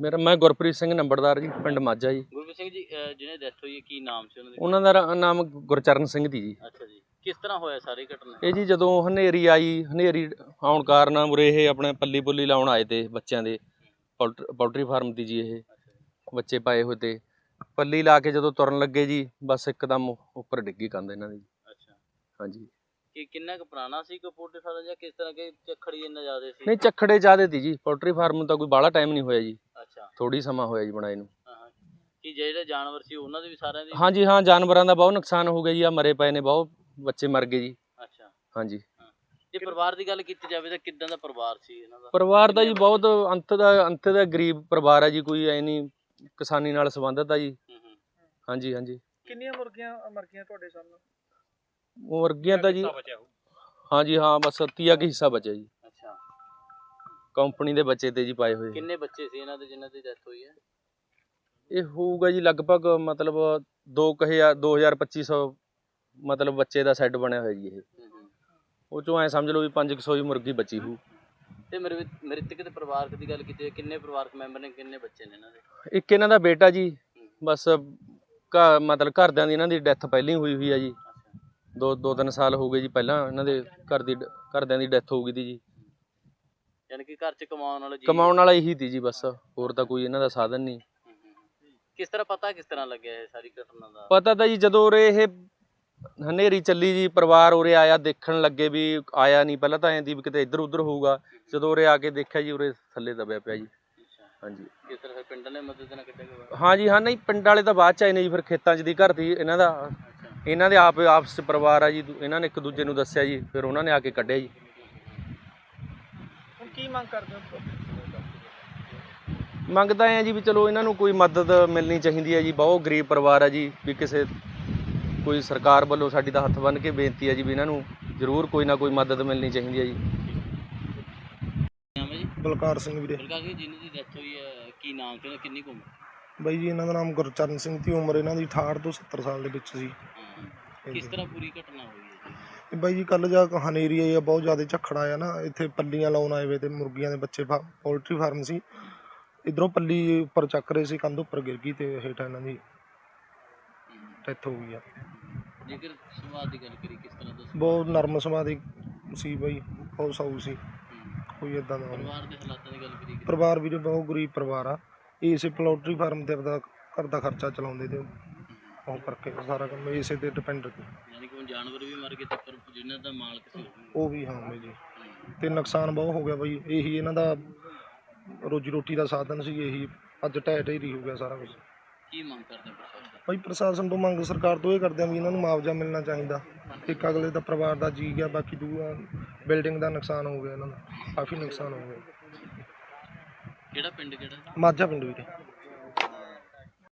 ਮੇਰਾ ਮੈਂ ਗੁਰਪ੍ਰੀਤ ਸਿੰਘ ਨੰਬਰਦਾਰ ਜੀ ਪਿੰਡ ਮਾਝਾ ਜੀ। ਗੁਰਪ੍ਰੀਤ ਸਿੰਘ ਜੀ ਅਹ ਜਿਹਨੇ ਡੈਥ ਹੋਈ ਹੈ ਕੀ ਨਾਮ ਸੀ ਉਹਨਾਂ ਦੇ? ਉਹਨਾਂ ਦਾ ਰਾ- ਨਾਮ ਗੁਰਚਰਨ ਸਿੰਘ ਦੀ ਜੀ। ਅੱਛਾ ਜੀ। ਕਿਸ ਤਰ੍ਹਾਂ ਹੋਇਆ ਸਾਰੀ ਘਟਨਾ? ਇਹ ਜੀ ਜਦੋਂ ਹਨੇਰੀ ਆਈ ਹਨੇਰੀ ਆਉਣ ਕਾਰਨ ਉਰੇ ਇਹ ਆਪਣੇ ਪੱਲੀ ਪੁੱਲੀ ਲਾਉਣ ਆਏ ਤੇ ਬੱਚਿਆਂ ਦੇ ਪੋਲਟ- ਪੋਲਟਰੀ ਫਾਰਮ ਦੀ ਜੀ ਇਹ। ਬੱਚੇ ਪਾਏ ਹੋਏ ਤੇ ਪੱਲੀ ਲਾ ਕੇ ਜਦੋਂ ਤੁਰਨ ਲੱਗੇ ਜੀ ਬਸ ਇੱਕਦਮ ਉੱਪਰ ਡਿੱਗੀ ਕੰਧ ਇਹਨਾਂ ਦੀ। ਅੱਛਾ। ਹਾਂਜੀ। ਕਿ ਕਿੰਨਾ ਕੁ ਪੁਰਾਣਾ ਸੀ ਕੋਈ ਪੋਲਟਰੀ ਫਾਰਮ ਜਾਂ ਕਿਸ ਤਰ੍ਹਾਂ ਕਿ ਝੱਖੜੀ ਇੰਨਾ ਜ਼ਿਆਦਾ ਸੀ? ਨਹੀਂ ਚੱਖੜੇ ਜ਼ਿਆਦੇ ਤੀ ਜੀ। ਪੋਲਟਰੀ ਫਾਰਮ ਨੂੰ ਤਾਂ ਕੋਈ ਬਾਹਲਾ ਟਾਈਮ ਨਹੀਂ ਹੋਇਆ ਜੀ। ਅੱਛਾ। ਥੋੜੀ ਸਮਾਂ ਹੋਇਆ ਜੀ ਬਣਾਏ ਨੂੰ। ਹਾਂ ਹਾਂ। ਕਿ ਜਿਹੜੇ ਜਾਨਵਰ ਸੀ ਉਹਨਾਂ ਦੇ ਵੀ ਸਾਰਿਆਂ ਦੀ ਹਾਂਜੀ ਹਾਂ ਜਾਨਵਰਾਂ ਦਾ ਬਹੁਤ ਨੁਕਸਾਨ ਹੋ ਗਿਆ ਜੀ। ਆ ਮਰੇ ਪਏ ਨੇ ਬਹੁਤ ਬੱਚੇ ਮਰ ਗਏ ਜੀ। ਅੱਛਾ। ਹਾਂਜੀ। ਜੇ ਪਰਿਵਾਰ ਦੀ ਗੱਲ ਕੀਤੀ ਜਾਵੇ ਤਾਂ ਕਿੱਦਾਂ ਦਾ ਪਰਿਵਾਰ ਸੀ ਇਹਨਾਂ ਦਾ? ਪਰਿਵਾਰ ਦਾ ਜੀ ਬਹੁਤ ਅੰਤ ਦਾ ਅੰਤ ਦਾ ਗਰੀਬ ਪਰਿਵਾਰ ਹੈ ਜੀ। ਕੋਈ ਐ ਨਹੀਂ ਕਿਸਾਨੀ ਨਾਲ ਸੰਬੰਧਿਤ ਆ ਜੀ। ਹਾਂਜੀ ਹਾਂਜੀ। ਕਿੰਨੀਆਂ ਮੁਰਗੀਆਂ ਮਰ ਗਈਆਂ ਤੁਹਾਡੇ ਸਾਹਮਣੇ? ਮੁਰਗੀਆਂ ਤਾਂ ਜੀ ਹਾਂਜੀ ਹਾਂ ਬਸ ਤੀਆ ਕੀ ਹਿੱਸਾ ਬਚਿਆ ਜੀ। ਅੱਛਾ। ਕੰਪਨੀ ਦੇ ਬੱਚੇ ਤੇ ਜੀ ਪਾਏ ਹੋਏ। ਕਿੰਨੇ ਬੱਚੇ ਸੀ ਇਹਨਾਂ ਦੇ ਜਿਨ੍ਹਾਂ ਦੀ ਡੈਥ ਹੋਈ ਹੈ? ਇਹ ਹੋਊਗਾ ਜੀ ਲਗਭਗ ਮਤਲਬ 2000 2250 ਮਤਲਬ ਬੱਚੇ ਦਾ ਸੈੱਟ ਬਣਿਆ ਹੋਇਆ ਜੀ ਇਹ। ਹੂੰ ਹੂੰ। ਉਹ ਚੋਂ ਐ ਸਮਝ ਲਓ ਵੀ 500 ਹੀ ਮੁਰਗੀ ਬਚੀ ਹੋਊ। ਤੇ ਮੇਰੇ ਮ੍ਰਿਤਕ ਦੇ ਪਰਿਵਾਰਕ ਦੀ ਗੱਲ ਕੀਤੀ ਜਾਵੇ ਕਿੰਨੇ ਪਰਿਵਾਰਕ ਮੈਂਬਰ ਨੇ ਕਿੰਨੇ ਬੱਚੇ ਨੇ ਇਹਨਾਂ ਦੇ? ਇੱਕ ਇਹਨਾਂ ਦਾ ਬੇਟਾ ਜੀ ਬਸ ਘਰ ਮਤਲਬ ਘਰਦਿਆਂ ਦੀ ਇਹਨਾਂ ਦੀ ਡੈਥ ਪਹਿਲਾਂ ਹੀ ਹੋਈ ਹੋਈ ਆ ਜੀ। ਦੋ ਦੋ ਤਿੰਨ ਸਾਲ ਹੋ ਗਏ ਜੀ ਪਹਿਲਾਂ ਇਹਨਾਂ ਦੇ ਘਰ ਦੀ ਘਰਦਿਆਂ ਦੀ ਡੈਥ ਹੋ ਗਈ ਦੀ ਜੀ। ਯਾਨੀ ਕਿ ਘਰ 'ਚ ਕਮਾਉਣ ਵਾਲਾ ਜੀ। ਕਮਾਉਣ ਵਾਲਾ ਇਹੀ ਤੀ ਜੀ ਬਸ ਹੋਰ ਤਾਂ ਕੋਈ ਇਹਨਾਂ ਦਾ ਸਾਧਨ ਨਹੀਂ। ਹੂੰ, ਹੂੰ, ਹੂੰ। ਕਿਸ ਤਰ੍ਹਾਂ ਪਤਾ ਕਿਸ ਤਰ੍ਹਾਂ ਲੱਗਿਆ ਇਹ ਸਾਰੀ ਘਟਨਾ ਦਾ? ਪਤਾ ਤਾਂ ਜੀ ਜਦੋਂ ਉਰੇ ਇਹ ਹਨੇਰੀ ਚੱਲੀ ਜੀ ਪਰਿਵਾਰ ਉਰੇ ਆਇਆ ਦੇਖਣ ਲੱਗੇ ਵੀ ਆਇਆ ਨਹੀਂ। ਪਹਿਲਾਂ ਤਾਂ ਐਂ ਦੀ ਵੀ ਕਿਤੇ ਇੱਧਰ ਉੱਧਰ ਹੋਊਗਾ। ਜਦੋਂ ਉਰੇ ਆ ਕੇ ਦੇਖਿਆ ਜੀ ਉਰੇ ਥੱਲੇ ਦਬਿਆ ਪਿਆ ਜੀ। ਹਾਂਜੀ। ਕਿਸ ਤਰ੍ਹਾਂ ਫਿਰ ਪਿੰਡ ਨੇ ਮਦਦ ਨਾਲ ਕੱਢਿਆ ਹਾਂਜੀ ਹਾਂ ਨਹੀਂ ਪਿੰਡ ਵਾਲੇ ਤਾਂ ਬਾਅਦ ਚ ਆਏ ਨੇ ਜੀ ਫਿਰ ਖੇਤਾਂ 'ਚ ਦੀ ਘਰ ਦੀ ਇਹਨਾਂ ਦਾ। ਇਹਨਾਂ ਦੇ ਆਪ ਆਪਸ 'ਚ ਪਰਿਵਾਰ ਆ ਜੀ ਦੂ- ਇਹਨਾਂ ਨੇ ਇੱਕ ਦੂਜੇ ਨੂੰ ਦੱਸਿਆ ਜੀ ਫਿਰ ਉਹਨਾਂ ਨੇ ਆ ਕੇ ਕੱਢਿਆ ਜੀ। ਹੁਣ ਕੀ ਮੰਗ ਕਰਦੇ ਹੋ ਮੰਗਦਾ ਆ ਜੀ ਵੀ ਚਲੋ ਇਹਨਾਂ ਨੂੰ ਕੋਈ ਮਦਦ ਮਿਲਣੀ ਚਾਹੀਦੀ ਹੈ ਜੀ ਬਹੁਤ ਗਰੀਬ ਪਰਿਵਾਰ ਆ ਜੀ ਵੀ ਕਿਸੇ ਕੋਈ ਸਰਕਾਰ ਵੱਲੋਂ ਸਾਡੀ ਤਾਂ ਹੱਥ ਬੰਨ੍ਹ ਕੇ ਬੇਨਤੀ ਹੈ ਜੀ ਵੀ ਇਹਨਾਂ ਨੂੰ ਜ਼ਰੂਰ ਕੋਈ ਨਾ ਕੋਈ ਮਦਦ ਮਿਲਣੀ ਚਾਹੀਦੀ ਹੈ ਜੀ। ਨਾਮ ਹੈ ਜੀ? ਬਲਕਾਰ ਸਿੰਘ ਵੀਰੇ। ਬਲਕਾਰ ਜੀ ਜਿਹਨਾਂ ਦੀ ਡੈਥ ਹੋਈ ਹੈ ਕੀ ਨਾਮ ਸੀ ਉਹਦਾ ਕਿੰਨੀ ਕੁ ਉਮਰ? ਬਾਈ ਜੀ ਇਹਨਾਂ ਦਾ ਨਾਮ ਗੁਰਚਰਨ ਸਿੰਘ ਦੀ ਉਮਰ ਇਹਨਾਂ ਦੀ 68 ਤੋਂ 70 ਸਾਲ ਦੇ ਵਿੱਚ ਸੀ। ਹਾਂ। ਕਿਸ ਤਰ੍ਹਾਂ ਪੂਰੀ ਘਟਨਾ ਹੋਈ ਹੈ ਜੀ? ਇਹ ਬਾਈ ਜੀ ਕੱਲ ਜਾ ਹਨੇਰੀ ਆਈ ਆ ਬਹੁਤ ਜ਼ਿਆਦਾ ਝੱਖੜ ਆਇਆ ਨਾ ਇੱਥੇ ਪੱਲੀਆਂ ਲਾਉਣ ਆਏ ਵੇ ਤੇ ਮੁਰਗੀਆਂ ਦੇ ਬੱਚੇ ਫਾ- ਪੋਲਟਰੀ ਫਾਰਮ ਸੀ। ਇਧਰੋਂ ਪੱਲੀ ਉੱਪਰ ਚੱਕ ਰਹੇ ਸੀ ਕੰਧ ਉੱਪਰ ਗਿਰ ਗਈ ਤੇ ਹੇਠਾਂ ਇਹਨਾਂ ਦੀ ਡੈਥ ਹੋ ਗਈ ਆ। ਜੇਕਰ ਸੁਭਾਅ ਦੀ ਗੱਲ ਕਰੀ ਕਿਸ ਤਰ੍ਹਾਂ ਦਾ ਸੁਭਾਅ? ਬਹੁਤ ਨਰਮ ਸੁਭਾਅ ਦੀ ਸੀ ਬਾਈ ਬਹੁਤ ਸਾਊ ਸੀ। ਕੋਈ ਇਦਾਂ ਦਾ ਨਹੀਂ। ਪਰਿਵਾਰ ਦੇ ਹਾਲਾਤਾਂ ਦੀ ਗੱਲ ਕਰੀ ਪਰਿਵਾਰ ਵੀਰੇ ਬਹੁਤ ਗਰੀਬ ਪਰਿਵਾਰ ਆ। ਇਸੇ ਪੋਲਟਰੀ ਫਾਰਮ ਤੇ ਆਪਦਾ ਘਰ ਦਾ ਖਰਚਾ ਚਲਾਉਂਦੇ ਤੇ ਉਹ ਕਰਕੇ ਸਾਰਾ ਕੰਮ ਇਸੇ ਤੇ ਡਿਪੈਂਡ ਯਾਨੀ ਕਿ ਹੁਣ ਜਾਨਵਰ ਵੀ ਮਰ ਗਏ ਤੇ ਪਰ ਜਿਨ੍ਹਾਂ ਦਾ ਮਾਲਕ ਸੀ ਉਹ ਵੀ। ਹਾਂ ਬਾਈ ਜੀ। ਤੇ ਨੁਕਸਾਨ ਬਹੁਤ ਹੋ ਗਿਆ ਬਈ ਇਹੀ ਇਹਨਾਂ ਦਾ ਰੋਜੀ ਰੋਟੀ ਦਾ ਸਾਧਨ ਸੀ ਇਹੀ ਅੱਜ ਢਹਿ ਢੇਰੀ ਹੋ ਗਿਆ ਸਾਰਾ ਕੁਝ ਕੀ ਮੰਗ ਕਰਦੇ ਹੋ ਪ੍ਰਸ਼ਾਸਨ ਤੋਂ? ਬਈ ਪ੍ਰਸ਼ਾਸਨ ਤੋਂ ਮੰਗ ਸਰਕਾਰ ਤੋਂ ਇਹ ਕਰਦੇ ਆ ਵੀ ਇਹਨਾਂ ਨੂੰ ਮੁਆਵਜ਼ਾ ਮਿਲਣਾ ਚਾਹੀਦਾ। ਇੱਕ ਅਗਲੇ ਦਾ ਪਰਿਵਾਰ ਦਾ ਜੀ ਗਿਆ ਬਾਕੀ ਦੂਆ ਬਿਲਡਿੰਗ ਦਾ ਨੁਕਸਾਨ ਹੋ ਗਿਆ ਇਹਨਾਂ ਦਾ ਕਾਫੀ ਨੁਕਸਾਨ ਹੋ ਗਿਆ। ਕਿਹੜਾ ਪਿੰਡ ਕਿਹੜਾ? ਮਾਝਾ ਪਿੰਡ ਵੀਰੇ।